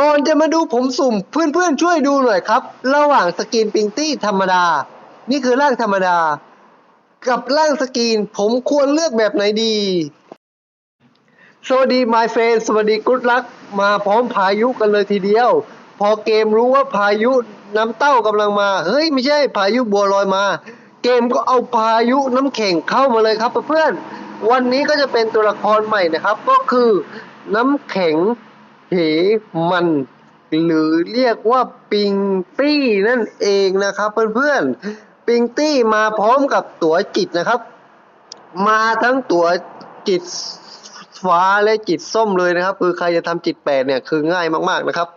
ก่อนจะมาดูผมสุ่มเพื่อนๆช่วยดูหน่อยครับ ระหว่างสกินปิงตี้ธรรมดา นี่คือร่างธรรมดา กับร่างสกินผมควรเลือกแบบไหนดี สวัสดี my friend สวัสดีกุ๊ดลักมาพร้อมพายุกันเลยทีเดียว พอเกมรู้ว่าพายุน้ำเต้ากำลังมา เฮ้ยไม่ใช่พายุบัวลอยมา เกมก็เอาพายุน้ำแข็งเข้ามาเลยครับเพื่อนวันนี้ก็จะเป็นตัวละครใหม่นะครับ ก็คือน้ำแข็ง มัน หรือเรียกว่าปิงตี้นั่นเองนะครับเพื่อนๆปิงตี้มาพร้อมกับตั๋วจิตนะครับ มาทั้งตั๋วจิตฟ้าและจิตส้มเลยนะครับ คือใครจะทำจิตแปดเนี่ยคือง่ายมากๆนะครับ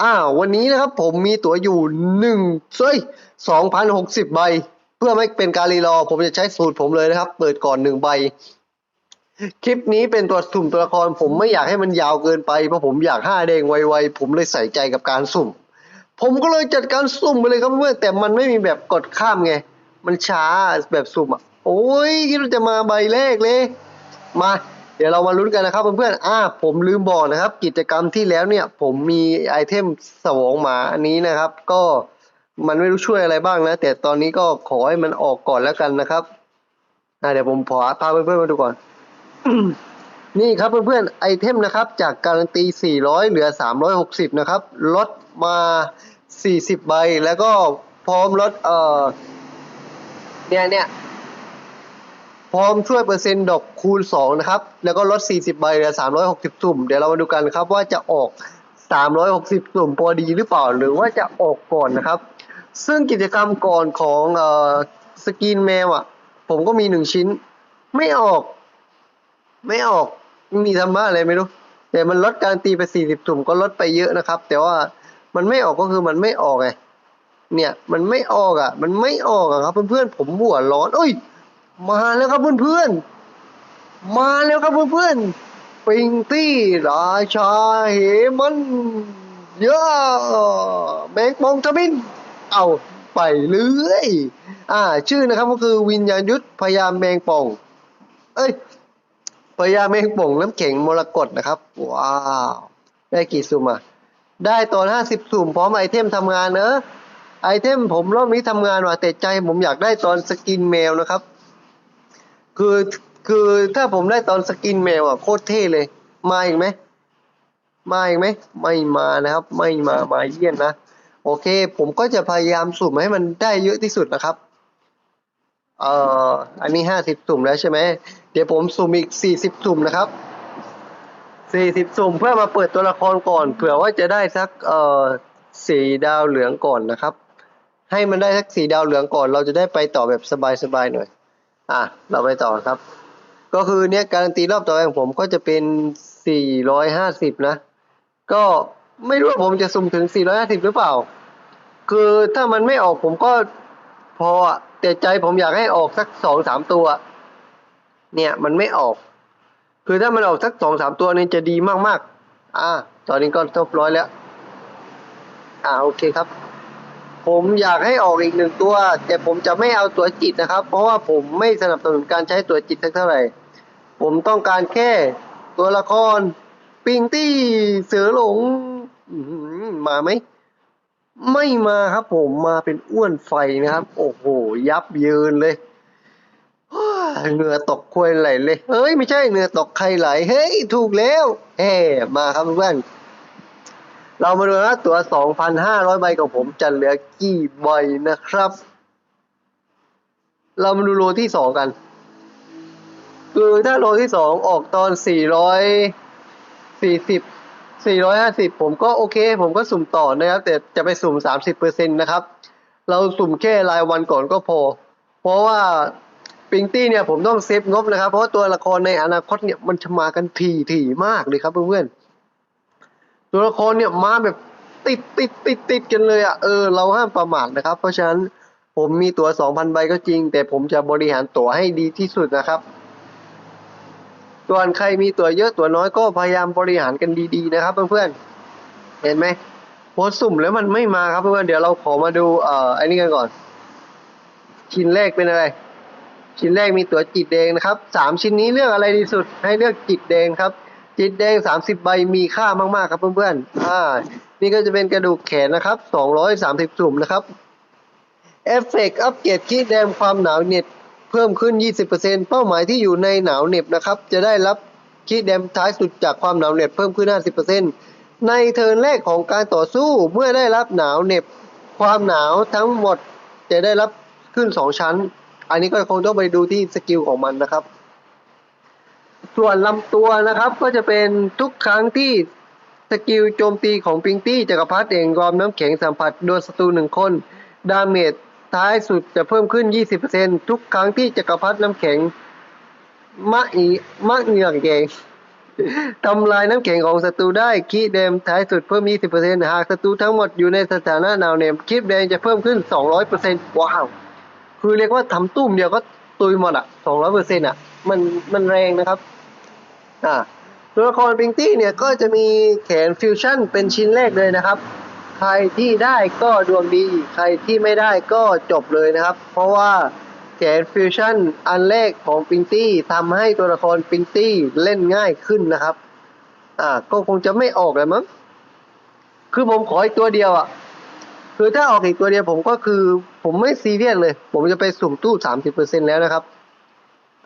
อ้าววันนี้นะครับผมมีตั๋วอยู่หนึ่งเฮ้ยสองพันหกสิบใบ เพื่อไม่เป็นการรีรอ ผมจะใช้สูตรผมเลยนะครับ เปิดก่อนหนึ่งใบ คลิปนี้เป็นตัวสุ่มตัวละคร ผมไม่อยากให้มันยาวเกินไปเพราะผมอยากห้าแดงไวๆผมเลยใส่ใจกับการสุ่ม ผมก็เลยจัดการสุ่มไปเลยครับเพื่อนแต่มันไม่มีแบบกดข้ามไง มันช้าแบบสุ่มอะโอ้ยคิดว่าจะมาใบแรกเลย มา เดี๋ยวเรามาลุ้นกันนะครับเพื่อนๆอ่าผมลืมบอกนะครับ กิจกรรมที่แล้วเนี่ย ผมมีไอเทมสวองหมาอันนี้นะครับ ก็มันไม่รู้ช่วยอะไรบ้างนะ แต่ตอนนี้ก็ขอให้มันออกก่อนแล้วกันนะครับอ่าเดี๋ยวผมขอพาเพื่อนๆมาดูก่อน นี่ครับเพื่อนๆไอเทมนะครับ จากการันตี 400 เหลือ 360 นะครับ ลดมา 40 ใบ แล้วก็พร้อมลดเอ่อเนี่ยเนี่ยพร้อมช่วยเปอร์เซ็นต์ดอกคูณ 2 นะครับ แล้วก็ลด 40 ใบเหลือ 360 สุ่ม เดี๋ยวเรามาดูกันครับว่าจะออก 360 สุ่มพอดีหรือเปล่า หรือว่าจะออกก่อนนะครับ ซึ่งกิจกรรมก่อนของเอ่อสกินแมวอะ ผมก็มีหนึ่งชิ้น ไม่ออก ไม่ออกมีธรรมะอะไรไม่รู้ แต่มันลดการตีไปสี่สิบสุ่มก็ลดไปเยอะนะครับ แต่ว่ามันไม่ออกก็คือมันไม่ออกไงเนี่ย มันไม่ออกอะ มันไม่ออกอะครับ เพื่อนๆผมหัวร้อนเอ้ย มาแล้วครับเพื่อนๆมาแล้วครับเพื่อนๆปิงตี้ราชาเหมันเยอะแมงปองทบิน เอาไปเรื่อย อ่า ชื่อนะครับก็คือวิญญาณยุทธพยามแมงป่อง เอ้ย พญาแมงป่งน้ำแข็งมรกตนะครับ ว้าว ได้กี่สุ่มอะ ได้ตอนห้าสิบสุ่มพร้อมไอเทมทำงานเนอะไอเทมผมรอบนี้ทำงานว่ะแต่ใจผมอยากได้ตอนสกินแมวนะครับ คือคือถ้าผมได้ตอนสกินแมวอะโคตรเท่เลย มาอีกไหมมาอีกไหมไม่มานะครับ ไม่มามาเยี่ยนนะ โอเค ผมก็จะพยายามสุ่มให้มันได้เยอะที่สุดนะครับ เอ่ออันนี้ห้าสิบสุ่มแล้วใช่ไหมเดี๋ยวผมสุ่มอีกสี่สิบสุ่มนะครับสี่สิบสุ่มเพื่อมาเปิดตัวละครก่อนเผื่อว่าจะได้สักเอ่อสีดาวเหลืองก่อนนะครับ ให้มันได้สักสีดาวเหลืองก่อน เราจะได้ไปต่อแบบสบายๆหน่อย อะเราไปต่อครับ ก็คือเนี้ยการันตีรอบต่อไปของผมก็จะเป็นสี่ร้อยห้าสิบนะ ก็ไม่รู้ว่าผมจะสุ่มถึงสี่ร้อยห้าสิบหรือเปล่า คือถ้ามันไม่ออกผมก็ พออะแต่ใจผมอยากให้ออกสักสองสามตัว เนี่ยมันไม่ออก คือถ้ามันออกสักสองสามตัวนี่จะดีมากๆ อ่า ตอนนี้ก็เรียบร้อยแล้ว อ่าโอเคครับ ผมอยากให้ออกอีกหนึ่งตัว แต่ผมจะไม่เอาตัวจิตนะครับ เพราะว่าผมไม่สนับสนุนการใช้ตัวจิตสักเท่าไหร่ ผมต้องการแค่ตัวละคร ปิงตี้เสือหลงมาไหม ไม่มาครับผมมาเป็นอ้วนไฟนะครับ โอ้โห ยับเยินเลยเหงื่อตกควยไหลเลย เฮ้ย ไม่ใช่เหงื่อตกใครไหล เฮ้ย ถูกแล้วเฮ้มาครับเพื่อนเรามาดูนะตัว2,500 ใบของผมจะเหลือกี่ใบนะครับ เรามาดูโลที่สองกัน คือถ้าโลที่สองออกตอน 440 450 ผมก็โอเค ผมก็สุ่มต่อนะครับ แต่จะไปสุ่ม 30%นะครับ เราสุ่มแค่รายวันก่อนก็พอ เพราะว่าปิงตี้เนี่ยผมต้องเซฟงบนะครับ เพราะาตัวละครในอนาคตเนี่ยมันจะมากันทีถี่มากเลยครับเพื่อนๆตัวละครเนี่ยมาแบบติดติดติดติดกันเลยอะเออเราห้ามประมาทนะครับ เพราะฉะนั้นผมมีตั๋ว 2,000 ใบก็จริง แต่ผมจะบริหารตั๋วให้ดีที่สุดนะครับ ส่วนใครมีตัวเยอะตัวน้อยก็พยายามบริหารกันดีๆนะครับเพื่อนๆเห็นไหมโพสสุ่มแล้วมันไม่มาครับเพื่อนๆเดี๋ยวเราขอมาดูเอ่อไอ้นี่กันก่อน ชิ้นแรกเป็นอะไร ชิ้นแรกมีตัวจิตแดงนะครับสามชิ้นนี้เลือกอะไรดีสุด ให้เลือกจิตแดงครับ จิตแดงสามสิบใบมีค่ามากๆครับเพื่อนๆอ่า นี่ก็จะเป็นกระดูกแขนนะครับ230สุ่มนะครับเอฟเฟกต์อัปเกรดคีย์แดมความหนาวเหน็บ เพิ่มขึ้น 20%เป้าหมายที่อยู่ในหนาวเหน็บนะครับ จะได้รับคีย์แดมท้ายสุดจากความหนาวเหน็บเพิ่มขึ้น 50%ในเทิร์นแรกของการต่อสู้เมื่อได้รับหนาวเหน็บ ความหนาวทั้งหมดจะได้รับขึ้น 2 ชั้น อันนี้ก็คงต้องไปดูที่สกิลของมันนะครับ ส่วนลำตัวนะครับก็จะเป็นทุกครั้งที่สกิลโจมตีของปิงตี้จักรพรรดิเองรอมน้ำแข็งสัมผัสโดนศัตรูหนึ่งคน ดาเมจ ท้ายสุดจะเพิ่มขึ้น 20%ทุกครั้งที่จักรพรรดิน้ำแข็งมะอีมะเหงือกแกงทำลายน้ำแข็งของศัตรูได้คีย์แดมท้ายสุดเพิ่ม 20%หากศัตรูทั้งหมดอยู่ในสถานะหนาวเหน็บคีย์แดมจะเพิ่มขึ้น 200%ว้าว คือเรียกว่าทำตุ้มเดียวก็ตุยหมดอะ 200%อะ มันมันแรงนะครับ อ่าตัวละครปิงตี้เนี่ยก็จะมีแขนฟิวชั่นเป็นชิ้นแรกเลยนะครับ รที่ได้ก็ดวงดี ใครที่ไม่ได้ก็จบเลยนะครับ เพราะว่าแขนฟิวชั่นอันแรกของปิงตี้ทำให้ตัวละครปิงตี้เล่นง่ายขึ้นนะครับ อ่า ก็คงจะไม่ออกเลยมั้ง คือผมขออีกตัวเดียวอะ คือถ้าออกอีกตัวเดียวผมก็คือ ผมไม่ซีเรียสเลย ผมจะไปสุ่มตู้สามสิบเปอร์เซ็นแล้วนะครับ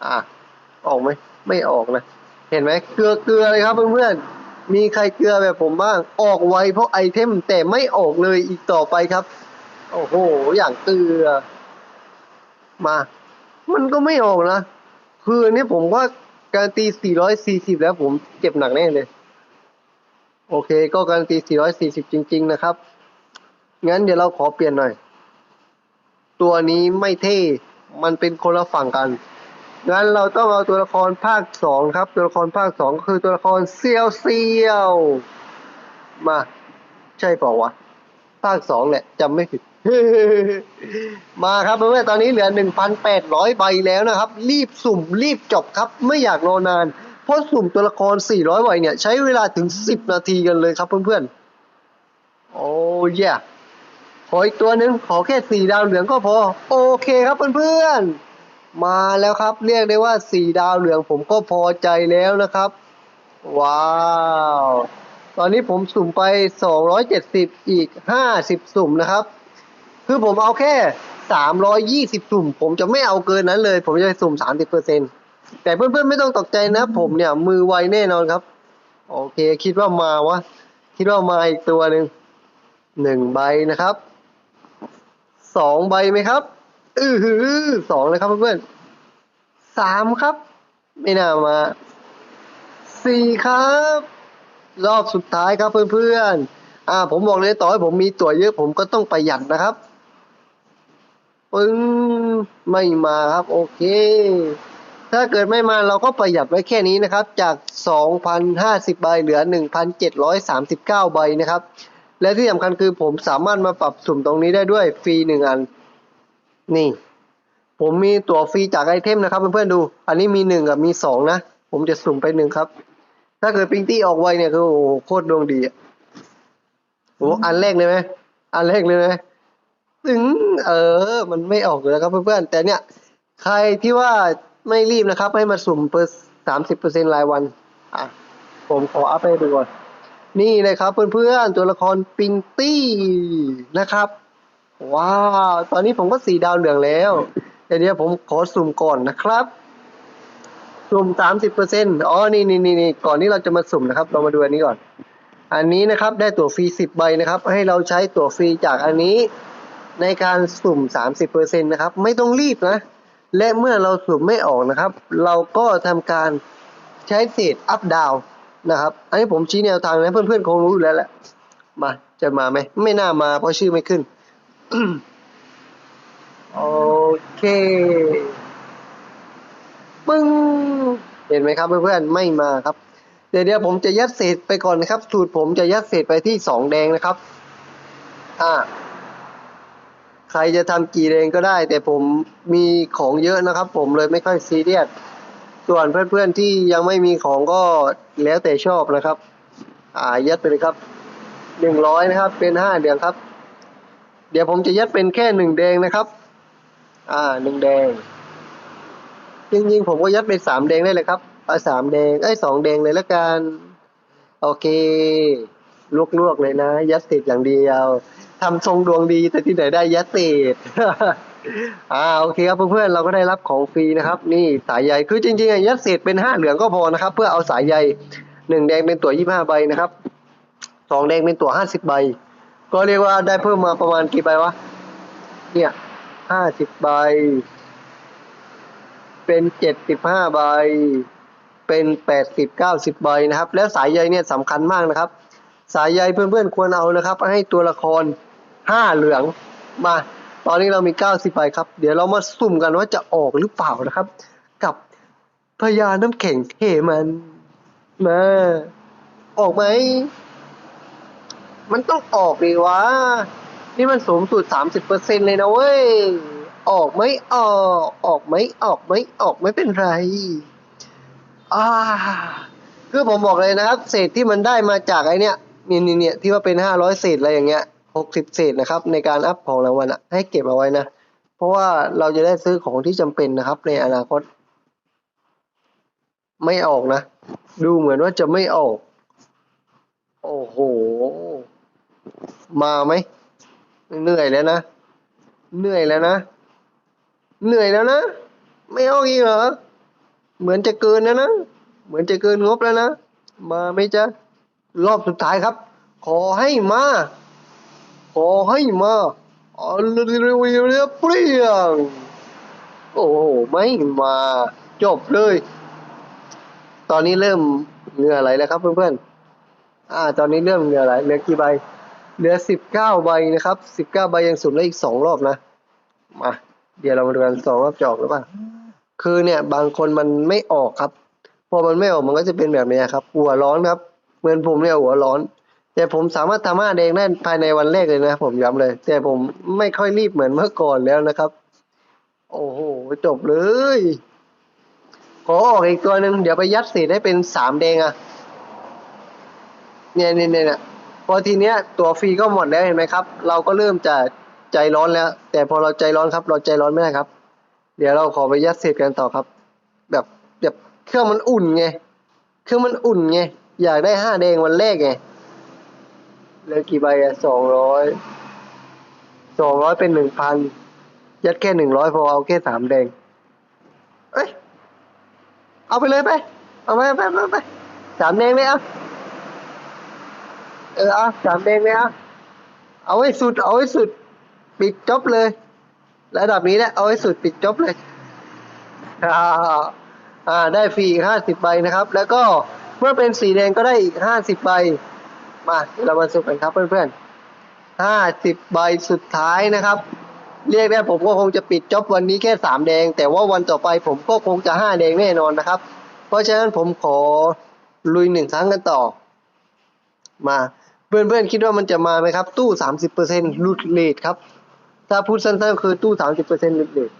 อ่า ออกไหม ไม่ออกนะ เห็นไหม เกลือเกลือเลยครับเพื่อนๆ มีใครเกลือแบบผมบ้าง ออกไวเพราะไอเทมแต่ไม่ออกเลยอีกต่อไปครับ โอ้โห อย่างเกลือ มา มันก็ไม่ออกนะ คืออันนี้ผมว่าการตี 440 แล้วผมเจ็บหนักแน่เลย โอเค ก็การตี 440 จริง ๆ นะครับ งั้นเดี๋ยวเราขอเปลี่ยนหน่อย ตัวนี้ไม่เท่ มันเป็นคนละฝั่งกัน งั้นเราต้องเอาตัวละครภาคสองครับ ตัวละครภาคสองก็คือตัวละครเซียวเซียวมาใช่เปล่าวะภาคสองแหละจำไม่ผิดมาครับเพื่อนๆตอนนี้เหลือ 1,800 ใบแล้วนะครับ รีบสุ่มรีบจบครับ ไม่อยากรอนาน เพราะสุ่มตัวละคร 400 ใบเนี่ย ใช้เวลาถึง 10 นาทีกันเลยครับเพื่อนๆ โอ้ยขออีกตัวหนึ่งขอแค่สี่ดาวเหลืองก็พอ โอเคครับเพื่อนๆ มาแล้วครับ เรียกได้ว่าสี่ดาวเหลืองผมก็พอใจแล้วนะครับ ว้าว ตอนนี้ผมสุ่มไป 270 อีก 50 สุ่มนะครับ คือผมเอาแค่ 320 สุ่ม ผมจะไม่เอาเกินนั้นเลย ผมจะสุ่ม 30%แต่เพื่อนๆไม่ต้องตกใจนะ ผมเนี่ย มือไวแน่นอนครับ โอเค คิดว่ามาวะ คิดว่ามาอีกตัวหนึ่งหนึ่งใบนะครับสองใบไหมครับ อือหือสองเลยครับเพื่อนๆสามครับ ไม่น่ามาสี่ครับ รอบสุดท้ายครับเพื่อนๆอ่า ผมบอกเลยต่อให้ผมมีตั๋วเยอะผมก็ต้องประหยัดนะครับปึ้งไม่มาครับ โอเค ถ้าเกิดไม่มาเราก็ประหยัดไว้แค่นี้นะครับ จาก 2,050 ใบเหลือ 1,739 ใบนะครับ และที่สำคัญคือผมสามารถมาปรับสุ่มตรงนี้ได้ด้วยฟรีหนึ่งอัน นี่ ผมมีตั๋วฟรีจากไอเทมนะครับเพื่อนๆดู อันนี้มีหนึ่งกับมีสองนะ ผมจะสุ่มไปหนึ่งครับ ถ้าเกิดปิงตี้ออกไวเนี่ยคือโอ้โหโคตรดวงดีอะโอ้อันแรกเลยไหมอันแรกเลยไหมถึงเออ มันไม่ออกเลยครับเพื่อนๆแต่เนี่ย ใครที่ว่าไม่รีบนะครับ ให้มาสุ่มเปอร์สามสิบเปอร์เซ็นรายวัน อะ ผมขออัพให้ดูก่อน นี่เลยครับเพื่อนๆตัวละครปิงตี้นะครับ ว้าว ตอนนี้ผมก็สีดาวเหลืองแล้วเดี๋ยวผมขอสุ่มก่อนนะครับ สุ่มสามสิบเปอร์เซ็นต์อ๋อ นี่นี่นี่นี่ก่อนที่เราจะมาสุ่มนะครับ เรามาดูอันนี้ก่อน อันนี้นะครับได้ตั๋วฟรีสิบใบนะครับ ให้เราใช้ตั๋วฟรีจากอันนี้ในการสุ่มสามสิบเปอร์เซ็นต์นะครับ ไม่ต้องรีบนะ และเมื่อเราสุ่มไม่ออกนะครับ เราก็ทำการใช้เศษอัพดาวนะครับ อันนี้ผมชี้แนวทางนะเพื่อนๆคงรู้อยู่แล้วแหละ มาจะมาไหม ไม่น่ามาเพราะชื่อไม่ขึ้น โอเค ปึ้ง เห็นไหมครับเพื่อนๆ ไม่มาครับ เดี๋ยวเดี๋ยวผมจะยัดเศษไปก่อนนะครับ สูตรผมจะยัดเศษไปที่สองแดงนะครับ อ่า ใครจะทำกี่แดงก็ได้ แต่ผมมีของเยอะนะครับ ผมเลยไม่ค่อยซีเรียส ส่วนเพื่อนๆที่ยังไม่มีของก็แล้วแต่ชอบนะครับ อ่า ยัดไปเลยครับหนึ่งร้อยนะครับ เป็นห้าเดือนครับ ดี๋ยวผมจะยัดเป็นแค่หนึ่งแดงนะครับ อ่าหนึ่งแดง จริงๆผมก็ยัดเป็นสามแดงได้เลยครับเอาสามแดงเอ้ยสองแดงเลยละกัน โอเค ลวกๆเลยนะ ยัดเศษอย่างเดียวทำทรงดวงดีแต่ที่ไหนได้ยัดเศษอ่าโอเคครับเพื่อนๆเราก็ได้รับของฟรีนะครับ นี่สายใยคือจริงๆยัดเศษเป็นห้าเหลืองก็พอนะครับ เพื่อเอาสายใยหนึ่งแดงเป็นตัวยี่ห้าใบนะครับสองแดงเป็นตัวห้าสิบใบ ก็เรียกว่าได้เพิ่มมาประมาณกี่ใบวะ เนี่ยห้าสิบใบ เป็นเจ็ดสิบห้าใบ เป็นแปดสิบเก้าสิบใบนะครับ แล้วสายใยเนี่ยสำคัญมากนะครับ สายใยเพื่อนๆควรเอานะครับ ให้ตัวละครห้าเหลืองมา ตอนนี้เรามีเก้าสิบใบครับ เดี๋ยวเรามาสุ่มกันว่าจะออกหรือเปล่านะครับ กับพญาน้ำแข็งเทมัน มา ออกไหม มันต้องออกดีวะ นี่มันสูงสุดสามสิบเปอร์เซ็นเลยนะเว้ย ออกไหมออก ออกไหมออกไหมออกไม่เป็นไร อ่า คือผมบอกเลยนะครับ เศษที่มันได้มาจากไอเนี้ยเนี่ยเนี่ยที่ว่าเป็นห้าร้อยเศษอะไรอย่างเงี้ยหกสิบเศษนะครับ ในการอัพของรางวัลอะให้เก็บเอาไว้นะ เพราะว่าเราจะได้ซื้อของที่จำเป็นนะครับ ในอนาคต ไม่ออกนะ ดูเหมือนว่าจะไม่ออก โอ้โห มาไหมเหนื่อยแล้วนะ เหนื่อยแล้วนะ เหนื่อยแล้วนะ ไม่ออกอีกเหรอ เหมือนจะเกินนะนะ เหมือนจะเกินงบแล้วนะ มาไหมจ๊ะ รอบสุดท้ายครับ ขอให้มา ขอให้มาอาเรือเรือเปรี้ยง โอ้โห ไม่มา จบเลย ตอนนี้เริ่มเหงื่อไหลแล้วครับเพื่อนๆ อ่า ตอนนี้เริ่มเหงื่อไหลเหลือกี่ใบ เหลือสิบเก้าใบนะครับสิบเก้าใบยังสุ่มได้อีกสองรอบนะมาเดี๋ยวเรามาดูกันสองรอบจอกหรือเปล่าคือเนี่ยบางคนมันไม่ออกครับ พอมันไม่ออกมันก็จะเป็นแบบนี้ครับ หัวร้อนครับ เหมือนผมเนี่ยหัวร้อน แต่ผมสามารถทำห้าแดงได้ภายในวันแรกเลยนะ ผมย้ำเลย แต่ผมไม่ค่อยรีบเหมือนเมื่อก่อนแล้วนะครับ โอ้โหจบเลยขอออกอีกตัวหนึ่งเดี๋ยวไปยัดเศษให้เป็นสามแดงอะเนี่ยเนี่ยเนี่ยเนี่ย พอทีเนี้ยตัวฟรีก็หมดแล้วเห็นไหมครับ เราก็เริ่มจะใจร้อนแล้ว แต่พอเราใจร้อนครับ เราใจร้อนไม่ได้ครับ เดี๋ยวเราขอไปยัดเศษกันต่อครับ แบบแบบเครื่องมันอุ่นไงเครื่องมันอุ่นไงอยากได้ห้าแดงวันแรกไงเหลือกี่ใบอะสองร้อยสองร้อยเป็นหนึ่งพันยัดแค่หนึ่งร้อยพอเอาแค่สามแดง เอ้ย เอาไปเลยไป เอาไปไปไปไปสามแดงเลยเอา เออเอาสามแดงเลยเอาเอาให้สุด เอาให้สุด ปิดจบเลย ระดับนี้แหละเอาให้สุดปิดจบเลยอ่าอ่าได้ฟรีห้าสิบใบนะครับ แล้วก็เมื่อเป็นสีแดงก็ได้อีกห้าสิบใบ มาเรามาสุกันครับเพื่อนๆห้าสิบใบสุดท้ายนะครับ เรียกได้ผมก็คงจะปิดจบวันนี้แค่สามแดง แต่ว่าวันต่อไปผมก็คงจะห้าแดงแน่นอนนะครับ เพราะฉะนั้นผมขอลุยหนึ่งครั้งกันต่อ มา เพื่อนๆคิดว่ามันจะมาไหมครับ ตู้สามสิบเปอร์เซ็นต์ลุดเลทครับ ถ้าพูดสั้นๆคือตู้สามสิบเปอร์เซ็นต์ลุดเลท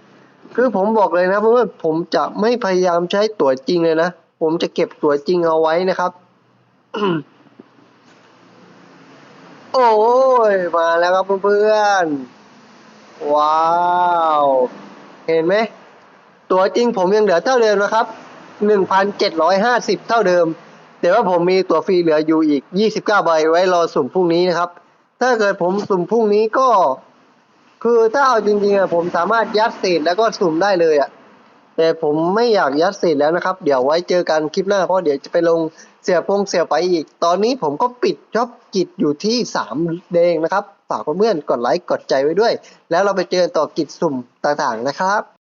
คือผมบอกเลยนะเพื่อนๆผมจะไม่พยายามใช้ตั๋วจริงเลยนะ ผมจะเก็บตั๋วจริงเอาไว้นะครับ โอ้ยมาแล้วครับเพื่อนๆว้าวเห็นไหมตั๋วจริงผมยังเหลือเท่าเดิมนะครับหนึ่งพันเจ็ดร้อยห้าสิบเท่าเดิม แต่ว่าผมมีตัวฟรีเหลืออยู่อีกยี่สิบเก้าใบไว้รอสุ่มพรุ่งนี้นะครับ ถ้าเกิดผมสุ่มพรุ่งนี้ก็ คือถ้าเอาจริงๆอะผมสามารถยัดเศษแล้วก็สุ่มได้เลยอะแต่ผมไม่อยากยัดเศษแล้วนะครับ เดี๋ยวไว้เจอกันคลิปหน้าเพราะเดี๋ยวจะไปลงเสียพงเสียไปอีก ตอนนี้ผมก็ปิดจ็อบกิจอยู่ที่สามแดงนะครับ ฝากเพื่อนๆกดไลค์กดใจไว้ด้วย แล้วเราไปเจอกันต่อกิจสุ่มต่างๆนะครับ